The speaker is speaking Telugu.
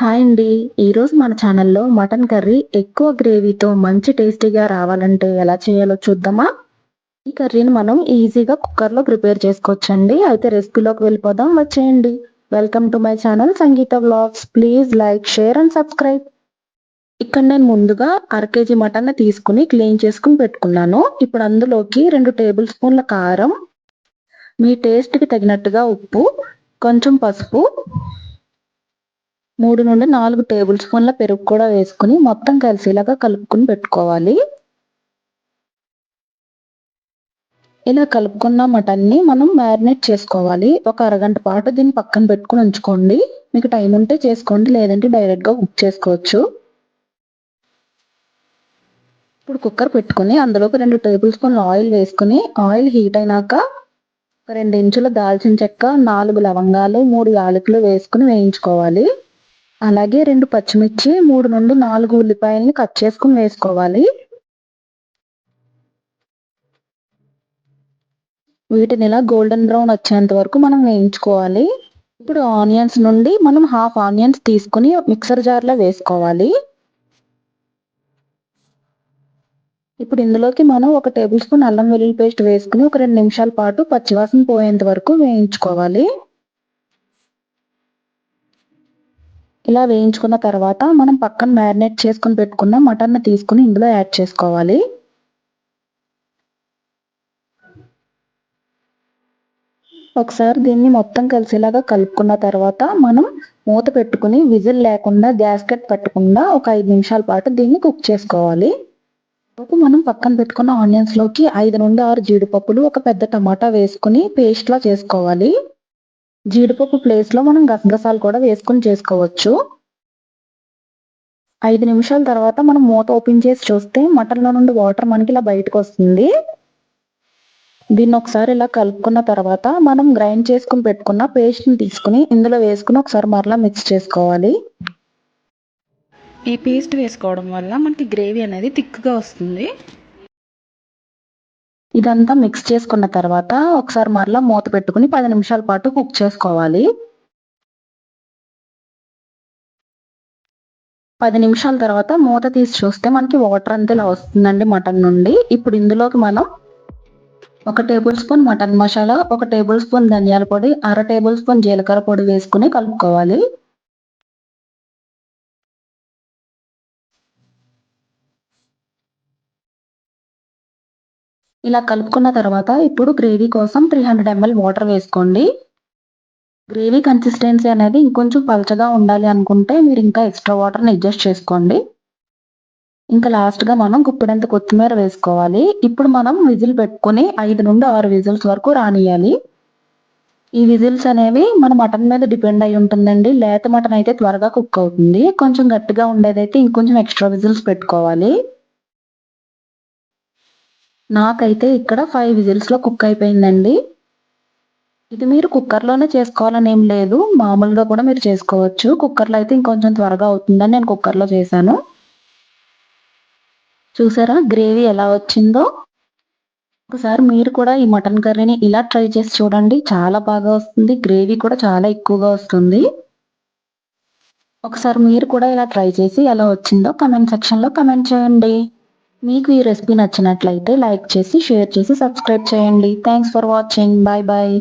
హాయ్ అండి. ఈరోజు మన ఛానల్లో మటన్ కర్రీ ఎక్కువ గ్రేవీతో మంచి టేస్టీగా రావాలంటే ఎలా చేయాలో చూద్దామా? ఈ కర్రీని మనం ఈజీగా కుక్కర్లో ప్రిపేర్ చేసుకోవచ్చండి. అయితే రెసిపీలోకి వెళ్ళిపోదాం. వచ్చేయండి. Welcome to my channel Sangeetha blogs please like share and subscribe. ఇక్కడ నేను ముందుగా అర కేజీ మటన్ తీసుకుని క్లీన్ చేసుకుని పెట్టుకున్నాను. ఇప్పుడు అందులోకి రెండు టేబుల్ స్పూన్ల కారం మీ టేస్ట్కి తగినట్టుగా ఉప్పు కొంచెం పసుపు మూడు నుండి నాలుగు టేబుల్ స్పూన్ల పెరుగు కూడా వేసుకుని మొత్తం కలిసేలాగా కలుపుకుని పెట్టుకోవాలి. ఇలా కలుపుకున్న మటన్ని మనం మ్యారినేట్ చేసుకోవాలి. ఒక అరగంట పాటు దీన్ని పక్కన పెట్టుకుని ఉంచుకోండి. మీకు టైం ఉంటే చేసుకోండి లేదంటే డైరెక్ట్గా కుక్ చేసుకోవచ్చు. ఇప్పుడు కుక్కర్ పెట్టుకుని అందులోకి రెండు టేబుల్ స్పూన్లు ఆయిల్ వేసుకుని ఆయిల్ హీట్ అయినాక రెండు ఇంచుల దాల్చిన చెక్క నాలుగు లవంగాలు మూడు యాలకులు వేసుకుని వేయించుకోవాలి. అలాగే రెండు పచ్చిమిర్చి మూడు నుండి నాలుగు ఉల్లిపాయలని కట్ చేసుకుని వేసుకోవాలి. వీటిని ఇలా గోల్డెన్ బ్రౌన్ వచ్చేంత వరకు మనం వేయించుకోవాలి. ఇప్పుడు ఆనియన్స్ నుండి మనం హాఫ్ ఆనియన్స్ తీసుకుని మిక్సర్ జార్లో వేసుకోవాలి. ఇప్పుడు ఇందులోకి మనం ఒక టేబుల్ స్పూన్ అల్లం వెల్లుల్లి పేస్ట్ వేసుకుని ఒక రెండు నిమిషాల పాటు పచ్చివాసన పోయేంత వరకు వేయించుకోవాలి. ఇలా వేయించుకున్న తర్వాత మనం పక్కన మ్యారినేట్ చేసుకుని పెట్టుకున్న మటన్ తీసుకుని ఇందులో యాడ్ చేసుకోవాలి. ఒకసారి దీన్ని మొత్తం కలిసేలాగా కలుపుకున్న తర్వాత మనం మూత పెట్టుకుని విజిల్ లేకుండా గ్యాస్ కట్ పెట్టకుండా ఒక ఐదు నిమిషాల పాటు దీన్ని కుక్ చేసుకోవాలి. మనం పక్కన పెట్టుకున్న ఆనియన్స్లోకి ఐదు నుండి ఆరు జీడిపప్పులు ఒక పెద్ద టమాటా వేసుకుని పేస్ట్లా చేసుకోవాలి. జీడిపప్పు ప్లేస్లో మనం గసగసాలు కూడా వేసుకుని చేసుకోవచ్చు. ఐదు నిమిషాల తర్వాత మనం మూత ఓపెన్ చేసి చూస్తే మటన్లో నుండి వాటర్ మనకి ఇలా బయటకు వస్తుంది. దీన్ని ఒకసారి ఇలా కలుపుకున్న తర్వాత మనం గ్రైండ్ చేసుకుని పెట్టుకున్న పేస్ట్ని తీసుకుని ఇందులో వేసుకుని ఒకసారి మరలా మిక్స్ చేసుకోవాలి. ఈ పేస్ట్ వేసుకోవడం వల్ల మనకి గ్రేవీ అనేది థిక్గా వస్తుంది. ఇదంతా మిక్స్ చేసుకున్న తర్వాత ఒకసారి మరలా మూత పెట్టుకుని పది నిమిషాల పాటు కుక్ చేసుకోవాలి. పది నిమిషాల తర్వాత మూత తీసి చూస్తే మనకి వాటర్ అంతేలా వస్తుందండి మటన్ నుండి. ఇప్పుడు ఇందులోకి మనం ఒక టేబుల్ స్పూన్ మటన్ మసాలా ఒక టేబుల్ స్పూన్ ధనియాల పొడి అర టేబుల్ స్పూన్ జీలకర్ర పొడి వేసుకుని కలుపుకోవాలి. ఇలా కలుపుకున్న తర్వాత ఇప్పుడు గ్రేవీ కోసం త్రీ హండ్రెడ్ ఎంఎల్ వాటర్ వేసుకోండి. గ్రేవీ కన్సిస్టెన్సీ అనేది ఇంకొంచెం పలచగా ఉండాలి అనుకుంటే మీరు ఇంకా ఎక్స్ట్రా వాటర్ని అడ్జస్ట్ చేసుకోండి. ఇంకా లాస్ట్గా మనం గుప్పిడంత కొత్తిమీర వేసుకోవాలి. ఇప్పుడు మనం విజిల్ పెట్టుకుని ఐదు నుండి ఆరు విజిల్స్ వరకు రానియాలి. ఈ విజిల్స్ అనేవి మన మటన్ మీద డిపెండ్ అయి ఉంటుందండి. లేత మటన్ అయితే త్వరగా కుక్ అవుతుంది. కొంచెం గట్టిగా ఉండేదైతే ఇంకొంచెం ఎక్స్ట్రా విజిల్స్ పెట్టుకోవాలి. నాకైతే ఇక్కడ ఫైవ్ విజిల్స్లో కుక్ అయిపోయిందండి. ఇది మీరు కుక్కర్లోనే చేసుకోవాలని ఏం లేదు. మామూలుగా కూడా మీరు చేసుకోవచ్చు. కుక్కర్లో అయితే ఇంకొంచెం త్వరగా అవుతుందని నేను కుక్కర్లో చేశాను. చూసారా? గ్రేవీ ఎలా వచ్చిందో? ఒకసారి మీరు కూడా ఈ మటన్ కర్రీని ఇలా ట్రై చేసి చూడండి. చాలా బాగా వస్తుంది. గ్రేవీ కూడా చాలా ఎక్కువగా వస్తుంది. ఒకసారి మీరు కూడా ఇలా ట్రై చేసి ఎలా వచ్చిందో కమెంట్ సెక్షన్లో కమెంట్ చేయండి. మీకు ఈ రెసిపీ నచ్చినట్లయితే లైక్ చేసి షేర్ చేసి సబ్స్క్రైబ్ చేయండి. Thanks for watching bye bye